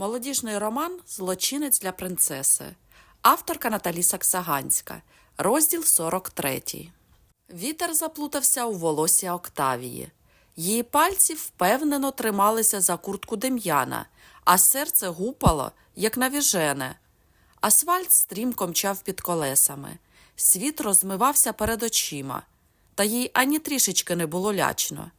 Молодіжний роман Злочинець для принцеси. Авторка Наталі Саксаганська. Розділ 43. Вітер заплутався у волосі Октавії. Її пальці впевнено трималися за куртку Дем'яна, а серце гупало, як навіжене. Асфальт стрімко мчав під колесами. Світ розмивався перед очима, та їй ані трішечки не було лячно.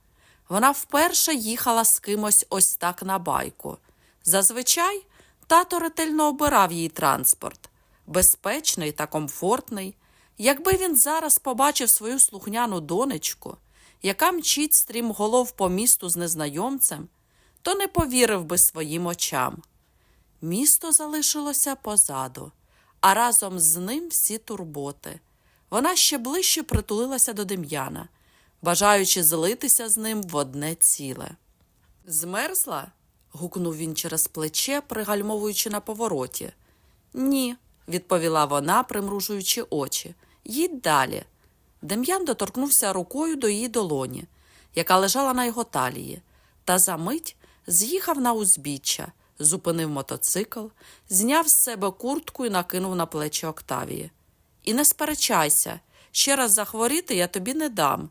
Вона вперше їхала з кимось ось так на байку. Зазвичай тато ретельно обирав їй транспорт, безпечний та комфортний. Якби він зараз побачив свою слухняну донечку, яка мчить стрімголов по місту з незнайомцем, то не повірив би своїм очам. Місто залишилося позаду, а разом з ним всі турботи. Вона ще ближче притулилася до Дем'яна, бажаючи злитися з ним в одне ціле. Змерзла? Гукнув він через плече, пригальмовуючи на повороті. Ні, відповіла вона, примружуючи очі. Їдь далі. Дем'ян доторкнувся рукою до її долоні, яка лежала на його талії, та за мить з'їхав на узбіччя, зупинив мотоцикл, зняв з себе куртку і накинув на плечі Октавії. І не сперечайся, ще раз захворіти я тобі не дам.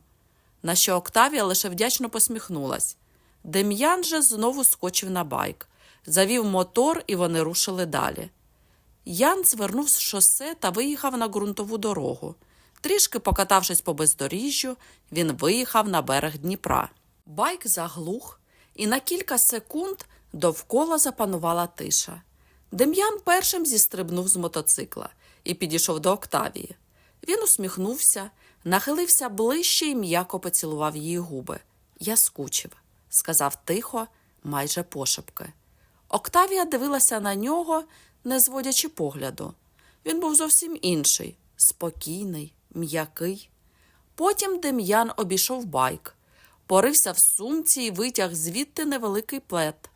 На що Октавія лише вдячно посміхнулась. Дем'ян же знову скочив на байк, завів мотор, і вони рушили далі. Ян звернув з шосе та виїхав на ґрунтову дорогу. Трішки покатавшись по бездоріжжю, він виїхав на берег Дніпра. Байк заглух, і на кілька секунд довкола запанувала тиша. Дем'ян першим зістрибнув з мотоцикла і підійшов до Октавії. Він усміхнувся, нахилився ближче і м'яко поцілував її губи. Я скучив, сказав тихо, майже пошепки. Октавія дивилася на нього, не зводячи погляду. Він був зовсім інший, спокійний, м'який. Потім Дем'ян обійшов байк, порився в сумці і витяг звідти невеликий плед.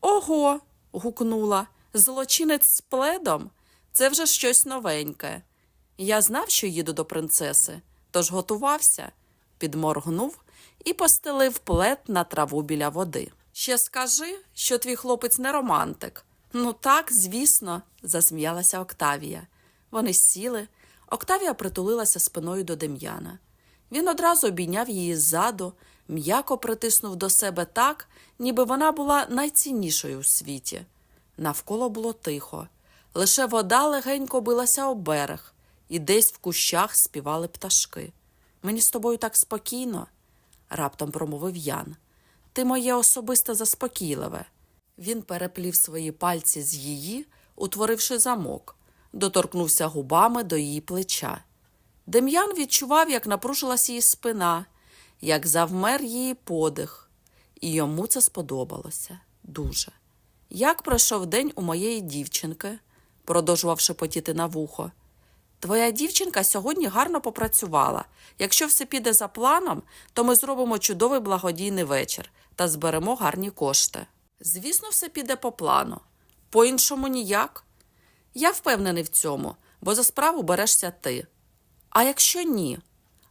Ого. гукнула. Злочинець з пледом? Це вже щось новеньке. Я знав, що їду до принцеси, тож готувався, підморгнув і постелив плед на траву біля води. Ще скажи, що твій хлопець не романтик. Ну так, звісно, засміялася Октавія. Вони сіли. Октавія притулилася спиною до Дем'яна. Він одразу обійняв її ззаду, м'яко притиснув до себе так, ніби вона була найціннішою у світі. Навколо було тихо. Лише вода легенько билася об берег, і десь в кущах співали пташки. Мені з тобою так спокійно, раптом промовив Ян. Ти моє особисте заспокійливе. Він переплів свої пальці з її, утворивши замок, доторкнувся губами до її плеча. Дем'ян відчував, як напружилась її спина, як завмер її подих, і йому це сподобалося дуже. Як пройшов день у моєї дівчинки, продовжував шепотіти на вухо. Твоя дівчинка сьогодні гарно попрацювала. Якщо все піде за планом, то ми зробимо чудовий благодійний вечір та зберемо гарні кошти. Звісно, все піде по плану. По-іншому ніяк. Я впевнений в цьому, бо за справу берешся ти. А якщо ні?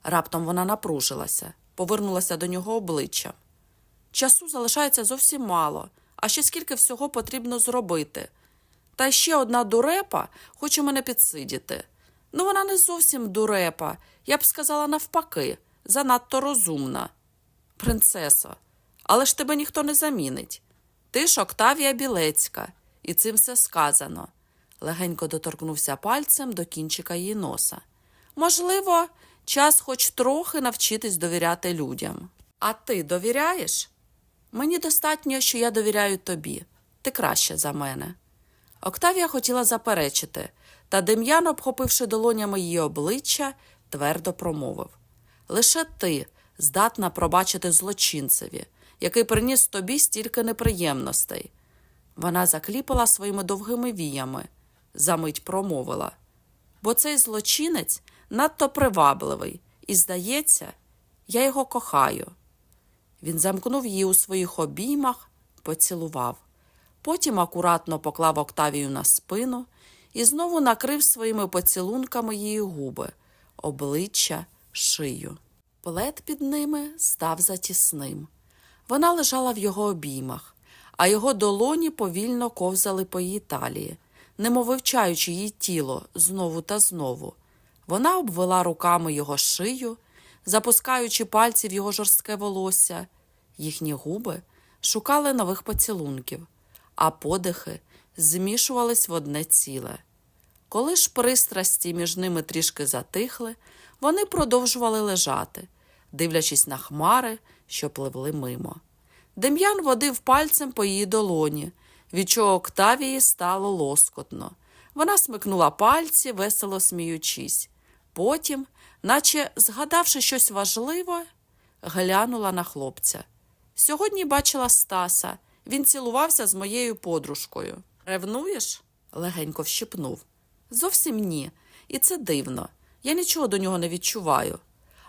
Раптом вона напружилася, повернулася до нього обличчям. Часу залишається зовсім мало, а ще скільки всього потрібно зробити. Та ще одна дурепа хоче мене підсидіти. Ну, вона не зовсім дурепа, я б сказала навпаки, занадто розумна. Принцесо, але ж тебе ніхто не замінить. Ти ж Октавія Білецька, і цим все сказано. Легенько доторкнувся пальцем до кінчика її носа. Можливо, час хоч трохи навчитись довіряти людям. А ти довіряєш? Мені достатньо, що я довіряю тобі. Ти краще за мене. Октавія хотіла заперечити, та Дем'ян, обхопивши долонями її обличчя, твердо промовив Лише ти здатна пробачити злочинцеві, який приніс тобі стільки неприємностей. Вона закліпала своїми довгими віями, замить промовила. Бо цей злочинець надто привабливий, і, здається, я його кохаю. Він замкнув її у своїх обіймах, поцілував. Потім акуратно поклав Октавію на спину і знову накрив своїми поцілунками її губи, обличчя, шию. Плед під ними став затісним. Вона лежала в його обіймах, а його долоні повільно ковзали по її талії, немов вивчаючи її тіло знову та знову. Вона обвела руками його шию, запускаючи пальці в його жорстке волосся. Їхні губи шукали нових поцілунків, а подихи змішувались в одне ціле. Коли ж пристрасті між ними трішки затихли, вони продовжували лежати, дивлячись на хмари, що пливли мимо. Дем'ян водив пальцем по її долоні, від чого Октавії стало лоскотно. Вона смикнула пальці, весело сміючись. Потім, наче згадавши щось важливе, глянула на хлопця. Сьогодні бачила Стаса. Він цілувався з моєю подружкою. Ревнуєш? легенько вщипнув. Зовсім ні. І це дивно. Я нічого до нього не відчуваю.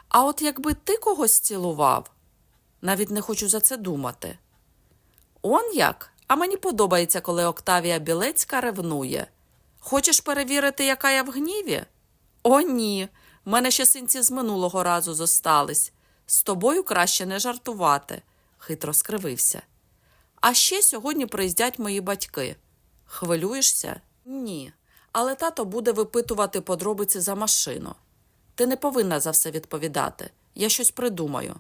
А от якби ти когось цілував, навіть не хочу за це думати. Он як? А мені подобається, коли Октавія Білецька ревнує. Хочеш перевірити, яка я в гніві? О, ні. В мене ще синці з минулого разу зостались. З тобою краще не жартувати, хитро скривився. А ще сьогодні приїздять мої батьки. Хвилюєшся? Ні. Але тато буде випитувати подробиці за машину. Ти не повинна за все відповідати. Я щось придумаю.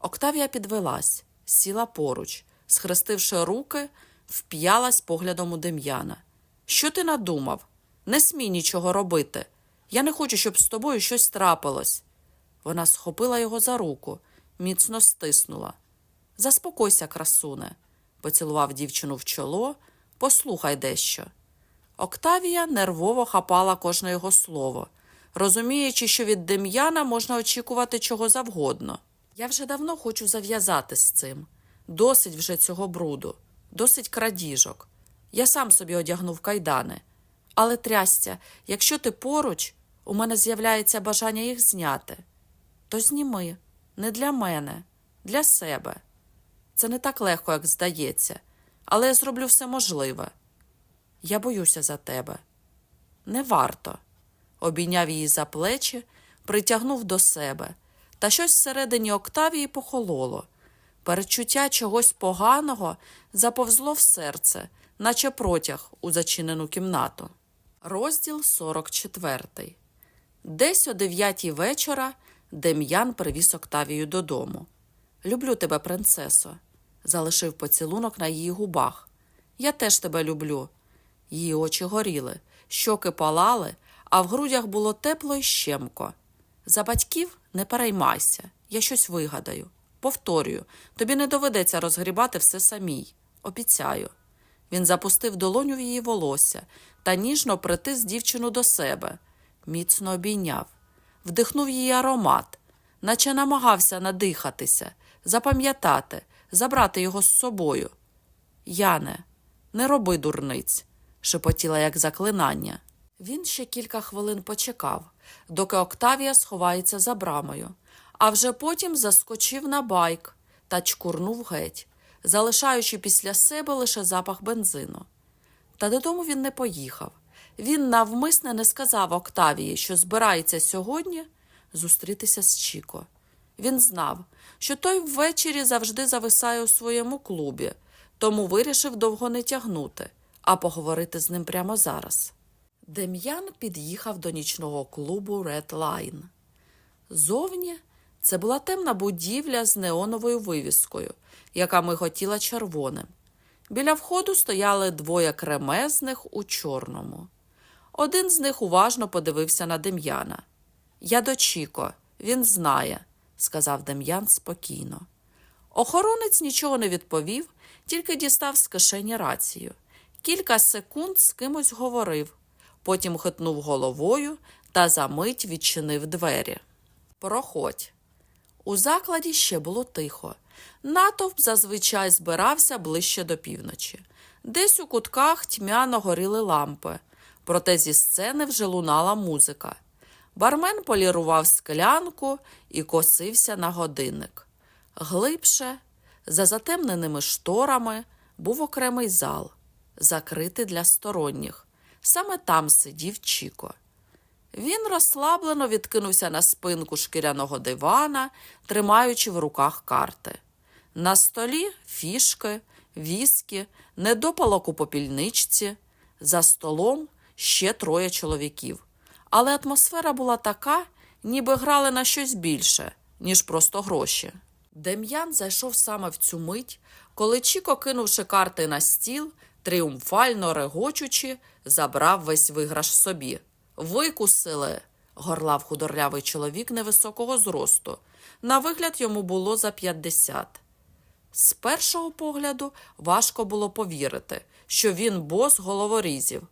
Октавія підвелась, сіла поруч, схрестивши руки, вп'ялась поглядом у Дем'яна. Що ти надумав? Не смій нічого робити. Я не хочу, щоб з тобою щось трапилось. Вона схопила його за руку, міцно стиснула. Заспокойся, красуне, поцілував дівчину в чоло, послухай дещо. Октавія нервово хапала кожне його слово, розуміючи, що від Дем'яна можна очікувати чого завгодно. Я вже давно хочу зав'язати з цим. Досить вже цього бруду, досить крадіжок. Я сам собі одягнув кайдани. Але трястя, якщо ти поруч, у мене з'являється бажання їх зняти. То зніми, не для мене, для себе. Це не так легко, як здається, але я зроблю все можливе. Я боюся за тебе. Не варто. Обійняв її за плечі, притягнув до себе, та щось всередині Октавії похололо. Перечуття чогось поганого заповзло в серце, наче протяг у зачинену кімнату. Розділ 44. Десь о дев'ятій вечора Дем'ян привіз Октавію додому. Люблю тебе, принцесо, залишив поцілунок на її губах. Я теж тебе люблю. Її очі горіли, щоки палали, а в грудях було тепло й щемко. За батьків не переймайся, я щось вигадаю. Повторюю, тобі не доведеться розгрібати все самій. Обіцяю. Він запустив долоню в її волосся та ніжно притис дівчину до себе, міцно обійняв, вдихнув її аромат, наче намагався надихатися, запам'ятати, забрати його з собою. Яне, не роби дурниць, шепотіла як заклинання. Він ще кілька хвилин почекав, доки Октавія сховається за брамою, а вже потім заскочив на байк та чкурнув геть, залишаючи після себе лише запах бензину. Та додому він не поїхав. Він навмисне не сказав Октавії, що збирається сьогодні зустрітися з Чіко. Він знав, що той ввечері завжди зависає у своєму клубі, тому вирішив довго не тягнути, а поговорити з ним прямо зараз. Дем'ян під'їхав до нічного клубу Red Line. Зовні це була темна будівля з неоновою вивіскою, яка миготіла червоним. Біля входу стояли двоє кремезних у чорному. Один з них уважно подивився на Дем'яна. Я до Чіко, він знає, сказав Дем'ян спокійно. Охоронець нічого не відповів, тільки дістав з кишені рацію. Кілька секунд з кимось говорив, потім хитнув головою та за мить відчинив двері. Проходь. У закладі ще було тихо. Натовп зазвичай збирався ближче до півночі. Десь у кутках тьмяно горіли лампи, проте зі сцени вже лунала музика. Бармен полірував склянку і косився на годинник. Глибше, за затемненими шторами, був окремий зал, закритий для сторонніх. Саме там сидів Чіко. Він розслаблено відкинувся на спинку шкіряного дивана, тримаючи в руках карти. На столі фішки, віскі, недопалок у попільничці, за столом ще троє чоловіків. Але атмосфера була така, ніби грали на щось більше, ніж просто гроші. Дем'ян зайшов саме в цю мить, коли Чіко, кинувши карти на стіл, тріумфально регочучи, забрав весь виграш собі. Викусили. горлав худорлявий чоловік невисокого зросту. На вигляд йому було за 50. З першого погляду важко було повірити, що він бос головорізів.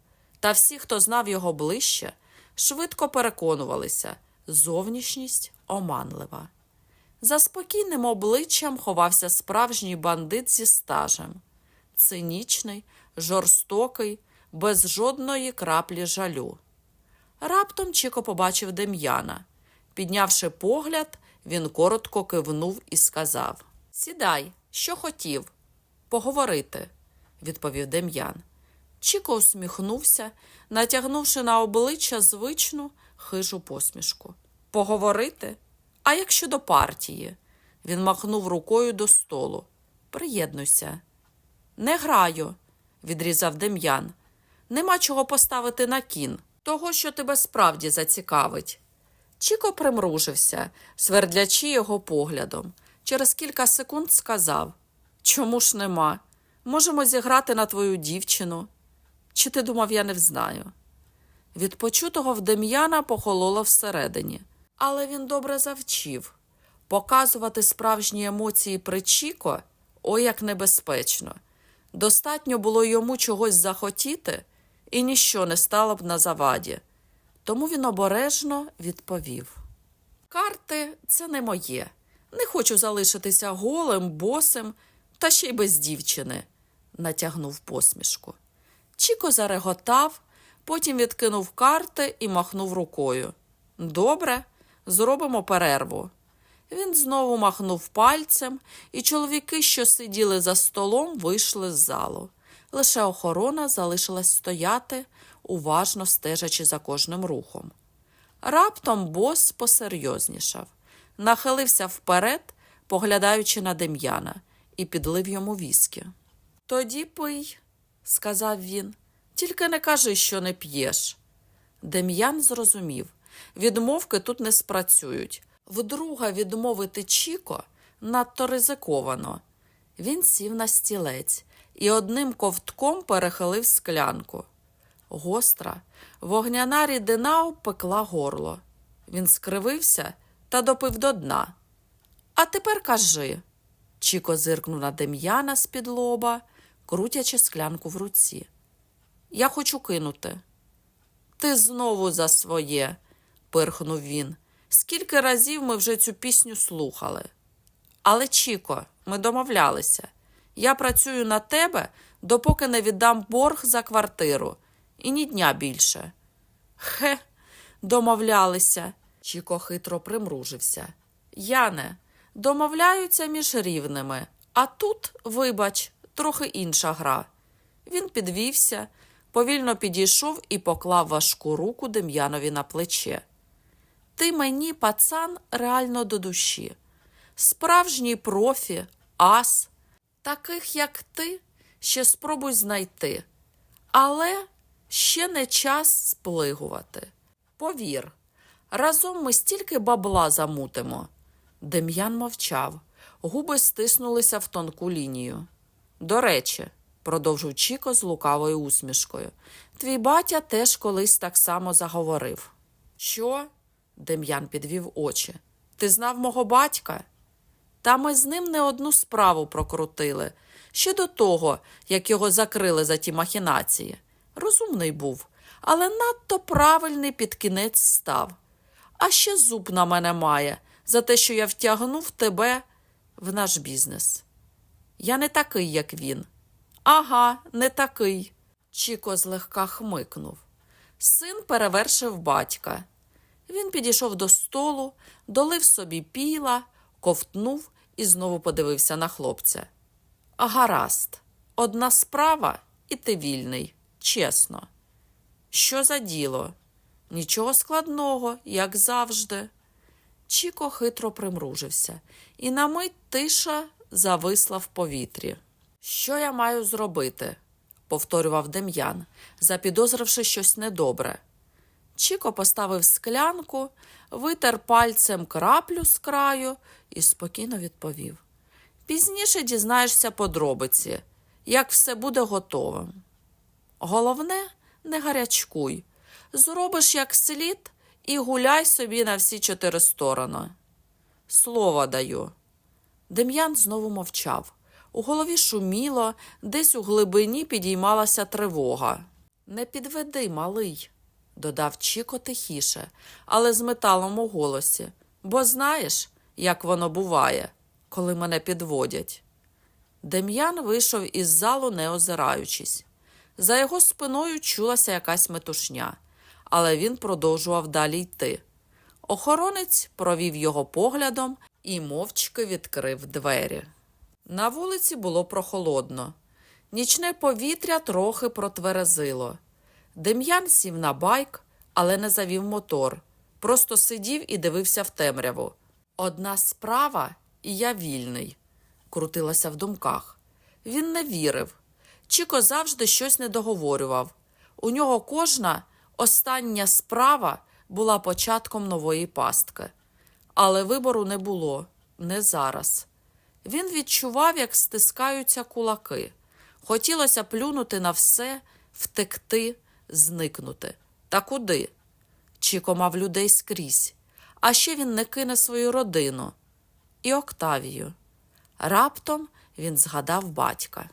Та всі, хто знав його ближче, швидко переконувалися зовнішність оманлива. За спокійним обличчям ховався справжній бандит зі стажем. Цинічний, жорстокий, без жодної краплі жалю. Раптом Чіко побачив Дем'яна. Піднявши погляд, він коротко кивнув і сказав: Сідай, що хотів. Поговорити, відповів Дем'ян. Чіко усміхнувся, натягнувши на обличчя звичну хижу посмішку. Поговорити? А як щодо партії? Він махнув рукою до столу. Приєднуйся. Не граю, відрізав Дем'ян. Нема чого поставити на кін, того, що тебе справді зацікавить. Чіко примружився, свердлячи його поглядом. Через кілька секунд сказав: Чому ж нема? Можемо зіграти на твою дівчину. Чи ти думав, я не взнаю? Від почутого в Дем'яна похололо всередині, але він добре завчив. Показувати справжні емоції при Чіко о як небезпечно. Достатньо було йому чогось захотіти, і ніщо не стало б на заваді. Тому він обережно відповів: Карти це не моє. Не хочу залишитися голим, босим та ще й без дівчини, натягнув посмішку. Чіко зареготав, потім відкинув карти і махнув рукою. Добре, зробимо перерву. Він знову махнув пальцем, і чоловіки, що сиділи за столом, вийшли з залу. Лише охорона залишилась стояти, уважно стежачи за кожним рухом. Раптом бос посерйознішав, нахилився вперед, поглядаючи на Дем'яна, і підлив йому віскі. Тоді пий, сказав він, тільки не кажи, що не п'єш. Дем'ян зрозумів, відмовки тут не спрацюють. Вдруге відмовити Чіко надто ризиковано. Він сів на стілець і одним ковтком перехилив склянку. Гостра, вогняна рідина обпекла горло. Він скривився та допив до дна. А тепер кажи. Чіко зиркнув на Дем'яна з-під лоба, крутячи склянку в руці. Я хочу кинути. Ти знову за своє, пирхнув він. Скільки разів ми вже цю пісню слухали. Але, Чіко, ми домовлялися. Я працюю на тебе, допоки не віддам борг за квартиру, і ні дня більше. Хе, домовлялися. Чіко хитро примружився. Яне, домовляються між рівними, а тут, вибач, трохи інша гра. Він підвівся, повільно підійшов і поклав важку руку Дем'янові на плече. Ти мені, пацан, реально до душі. Справжній профі, ас, таких, як ти, ще спробуй знайти. Але ще не час сплигувати. Повір, разом ми стільки бабла замутимо. Дем'ян мовчав, губи стиснулися в тонку лінію. До речі, продовжив Чіко з лукавою усмішкою, твій батя теж колись так само заговорив. Що? Дем'ян підвів очі. Ти знав мого батька? Та ми з ним не одну справу прокрутили, ще до того, як його закрили за ті махінації. Розумний був, але надто правильний під кінець став. А ще зуб на мене має за те, що я втягнув тебе в наш бізнес. Я не такий, як він. Ага, не такий. Чіко злегка хмикнув. Син перевершив батька. Він підійшов до столу, долив собі піла, ковтнув і знову подивився на хлопця. Гаразд, одна справа, і ти вільний, чесно. Що за діло? Нічого складного, як завжди. Чіко хитро примружився, і на мить тиша зависла в повітрі. Що я маю зробити? повторював Дем'ян, запідозривши щось недобре. Чіко поставив склянку, витер пальцем краплю з краю і спокійно відповів. Пізніше дізнаєшся подробиці, як все буде готовим. Головне, не гарячкуй. Зробиш як слід і гуляй собі на всі чотири сторони. Слово даю. Дем'ян знову мовчав. У голові шуміло, десь у глибині підіймалася тривога. Не підведи, малий, додав Чіко тихіше, але з металом у голосі. Бо знаєш, як воно буває, коли мене підводять. Дем'ян вийшов із залу, не озираючись. За його спиною чулася якась метушня, але він продовжував далі йти. Охоронець провів його поглядом і мовчки відкрив двері. На вулиці було прохолодно. Нічне повітря трохи протверезило. Дем'ян сів на байк, але не завів мотор. Просто сидів і дивився в темряву. Одна справа, і я вільний, крутилася в думках. Він не вірив. Чіко завжди щось не договорював. У нього кожна остання справа була початком нової пастки. Але вибору не було, не зараз. Він відчував, як стискаються кулаки. Хотілося плюнути на все, втекти, зникнути. Та куди? Чіко мав людей скрізь, а ще він не кине свою родину і Октавію. Раптом він згадав батька.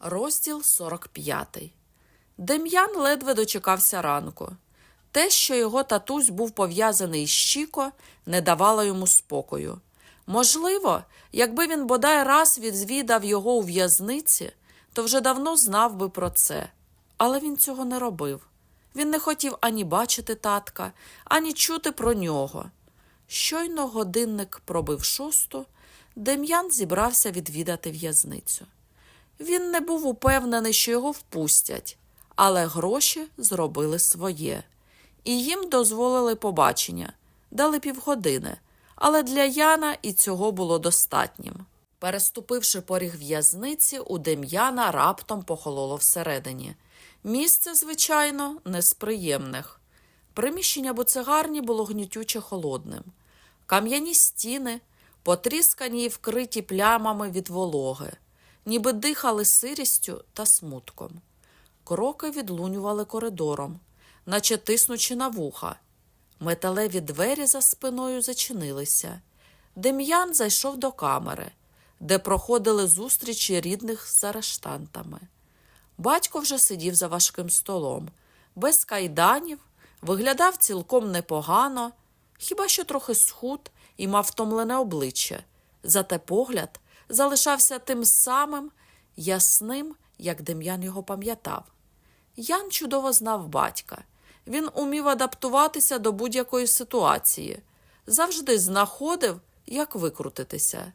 Розділ 45. Дем'ян ледве дочекався ранку. Те, що його татусь був пов'язаний з Чіко, не давало йому спокою. Можливо, якби він бодай раз відзвідав його у в'язниці, то вже давно знав би про це. Але він цього не робив. Він не хотів ані бачити татка, ані чути про нього. Щойно годинник пробив шосту, Дем'ян зібрався відвідати в'язницю. Він не був упевнений, що його впустять, але гроші зробили своє. І їм дозволили побачення, дали півгодини, але для Яна і цього було достатнім. Переступивши поріг в'язниці, у Дем'яна раптом похололо всередині. Місце, звичайно, не з приємних. Приміщення буцегарні було гнітюче холодним. Кам'яні стіни, потріскані і вкриті плямами від вологи, ніби дихали сирістю та смутком. Кроки відлунювали коридором, наче тиснучи на вуха. Металеві двері за спиною зачинилися. Дем'ян зайшов до камери, де проходили зустрічі рідних з арештантами. Батько вже сидів за важким столом, без кайданів, виглядав цілком непогано, хіба що трохи схуд і мав втомлене обличчя. Зате погляд залишався тим самим ясним, як Дем'ян його пам'ятав. Ян чудово знав батька. Він умів адаптуватися до будь-якої ситуації, завжди знаходив, як викрутитися.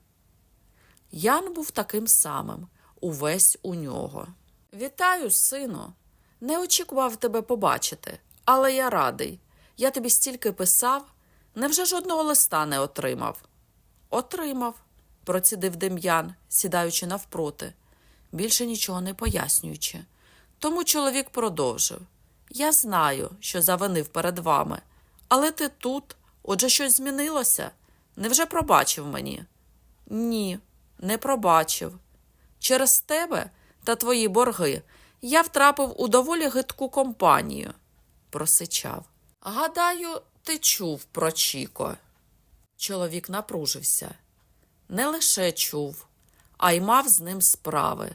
Ян був таким самим, увесь у нього. Вітаю, сину. Не очікував тебе побачити, але я радий. Я тобі стільки писав, невже жодного листа не отримав? Отримав, процідив Дем'ян, сідаючи навпроти, більше нічого не пояснюючи. Тому чоловік продовжив. Я знаю, що завинив перед вами, але ти тут, отже, щось змінилося. Невже пробачив мені? Ні, не пробачив. Через тебе та твої борги я втрапив у доволі гидку компанію, просичав. Гадаю, ти чув про Чіко. Чоловік напружився. Не лише чув, а й мав з ним справи.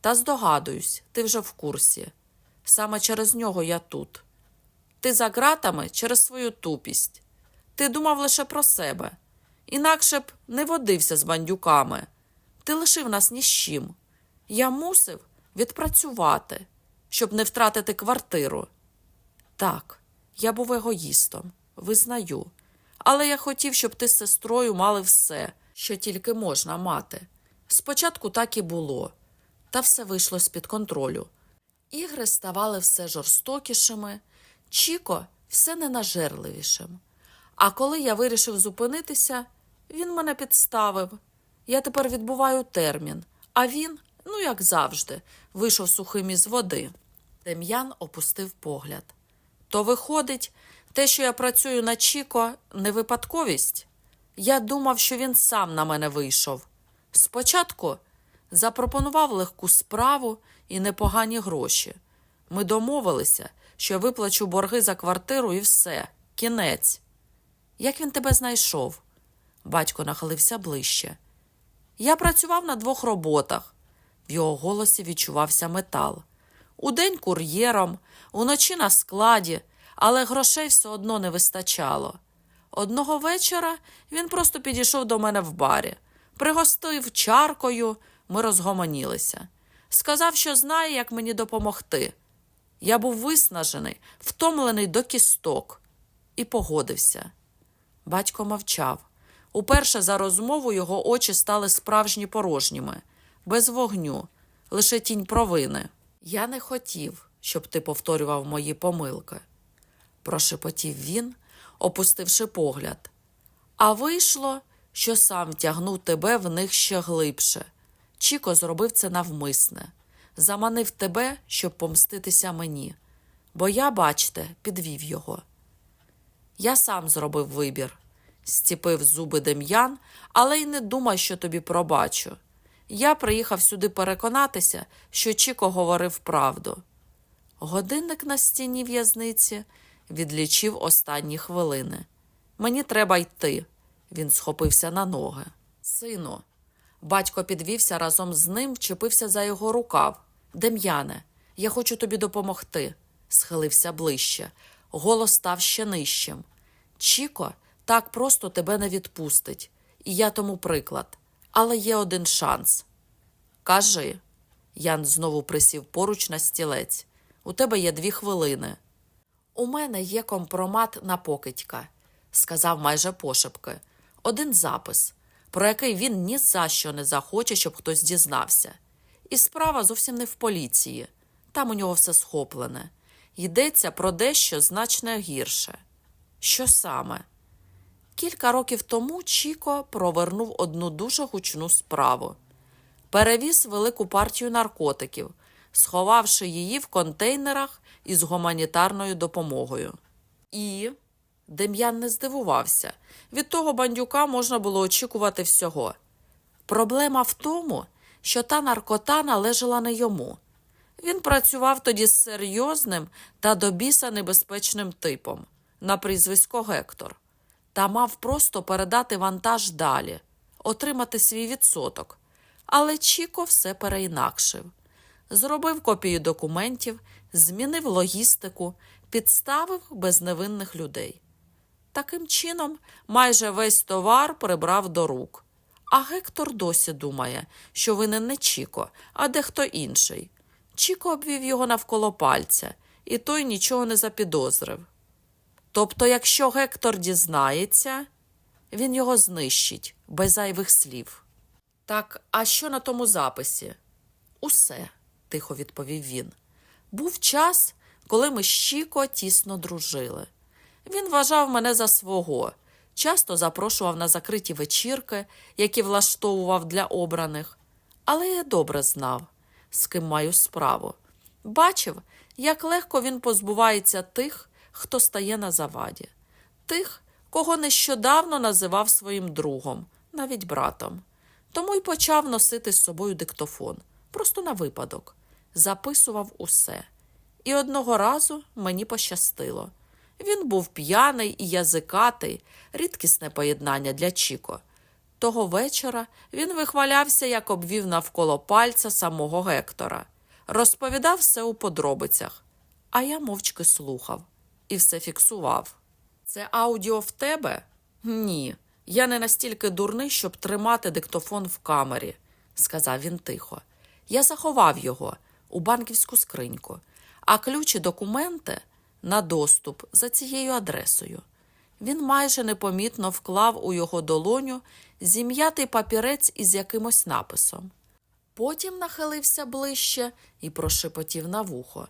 Та здогадуюсь, ти вже в курсі. Саме через нього я тут. Ти за ґратами через свою тупість. Ти думав лише про себе. Інакше б не водився з бандюками. Ти лишив нас ні з чим. Я мусив відпрацювати, щоб не втратити квартиру. Так, я був егоїстом, визнаю. Але я хотів, щоб ти з сестрою мали все, що тільки можна мати. Спочатку так і було, та все вийшло з-під контролю. Ігри ставали все жорстокішими, Чіко все ненажерливішим. А коли я вирішив зупинитися, він мене підставив. Я тепер відбуваю термін, а він Ну, як завжди, вийшов сухим із води. Дем'ян опустив погляд. То виходить, те, що я працюю на Чіко, не випадковість. Я думав, що він сам на мене вийшов. Спочатку запропонував легку справу і непогані гроші. Ми домовилися, що я виплачу борги за квартиру і все, кінець. Як він тебе знайшов? Батько нахилився ближче. Я працював на двох роботах. В його голосі відчувався метал. Удень кур'єром, уночі на складі, але грошей все одно не вистачало. Одного вечора він просто підійшов до мене в барі, пригостив чаркою, ми розгомонілися. Сказав, що знає, як мені допомогти. Я був виснажений, втомлений до кісток, і погодився. Батько мовчав. Уперше за розмову його очі стали справжні порожніми, без вогню, лише тінь провини. Я не хотів, щоб ти повторював мої помилки, прошепотів він, опустивши погляд. А вийшло, що сам тягнув тебе в них ще глибше. Чіко зробив це навмисне, заманив тебе, щоб помститися мені, бо я, бачте, підвів його. Я сам зробив вибір, стіпив зуби Дем'ян, але й не думай, що тобі пробачу. Я приїхав сюди переконатися, що Чіко говорив правду. Годинник на стіні в'язниці відлічив останні хвилини. Мені треба йти. Він схопився на ноги. Сину. Батько підвівся разом з ним, вчепився за його рукав. Дем'яне, я хочу тобі допомогти, схилився ближче. Голос став ще нижчим. Чіко так просто тебе не відпустить, і я тому приклад. Але є один шанс. Кажи. Ян знову присів поруч на стілець. У тебе є дві хвилини. У мене є компромат на покидька, сказав майже пошепки. Один запис, про який він ні за що не захоче, щоб хтось дізнався. І справа зовсім не в поліції. Там у нього все схоплене. Йдеться про дещо значно гірше. Що саме? Кілька років тому Чіко провернув одну дуже гучну справу. Перевіз велику партію наркотиків, сховавши її в контейнерах із гуманітарною допомогою. І Дем'ян не здивувався. Від того бандюка можна було очікувати всього. Проблема в тому, що та наркота належала не йому. Він працював тоді з серйозним та до біса небезпечним типом на прізвисько Гектор та мав просто передати вантаж далі, отримати свій відсоток. Але Чіко все переінакшив. Зробив копію документів, змінив логістику, підставив безневинних людей. Таким чином, майже весь товар прибрав до рук. А Гектор досі думає, що винен не Чіко, а дехто інший. Чіко обвів його навколо пальця, і той нічого не запідозрив. Тобто, якщо Гектор дізнається, він його знищить без зайвих слів. Так, а що на тому записі? Усе, тихо відповів він. Був час, коли ми з Чіко тісно дружили. Він вважав мене за свого, часто запрошував на закриті вечірки, які влаштовував для обраних, але я добре знав, з ким маю справу. Бачив, як легко він позбувається тих, хто стає на заваді, тих, кого нещодавно називав своїм другом, навіть братом. Тому й почав носити з собою диктофон, просто на випадок, записував усе. І одного разу мені пощастило. Він був п'яний і язикатий, рідкісне поєднання для Чіко. Того вечора він вихвалявся, як обвів навколо пальця самого Гектора, розповідав все у подробицях, а я мовчки слухав і все фіксував. Це аудіо в тебе? Ні. Я не настільки дурний, щоб тримати диктофон в камері, сказав він тихо. Я заховав його у банківську скриньку, а ключ і документи на доступ за цією адресою. Він майже непомітно вклав у його долоню зім'ятий папірець із якимось написом. Потім нахилився ближче і прошепотів на вухо.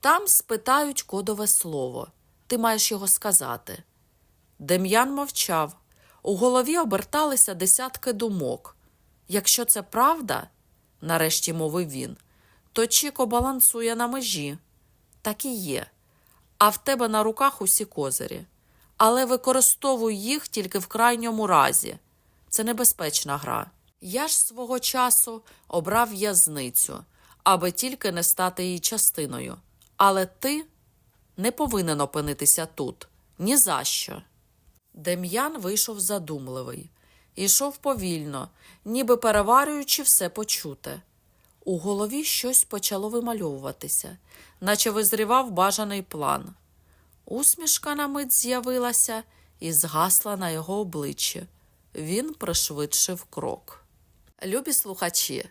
Там спитають кодове слово. Ти маєш його сказати. Дем'ян мовчав. У голові оберталися десятки думок. Якщо це правда, нарешті мовив він, то Чіко балансує на межі. Так і є. А в тебе на руках усі козирі. Але використовуй їх тільки в крайньому разі. Це небезпечна гра. Я ж свого часу обрав в'язницю, аби тільки не стати її частиною. Але ти не повинен опинитися тут. Ні за що. Дем'ян вийшов задумливий. Ішов повільно, ніби переварюючи все почуте. У голові щось почало вимальовуватися, наче визрівав бажаний план. Усмішка на мить з'явилася і згасла на його обличчі. Він пришвидшив крок. Любі слухачі,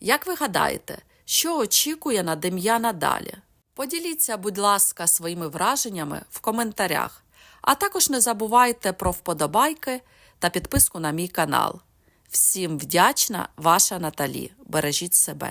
як ви гадаєте, що очікує на Дем'яна далі? Поділіться, будь ласка, своїми враженнями в коментарях, а також не забувайте про вподобайки та підписку на мій канал. Всім вдячна, ваша Наталі. Бережіть себе.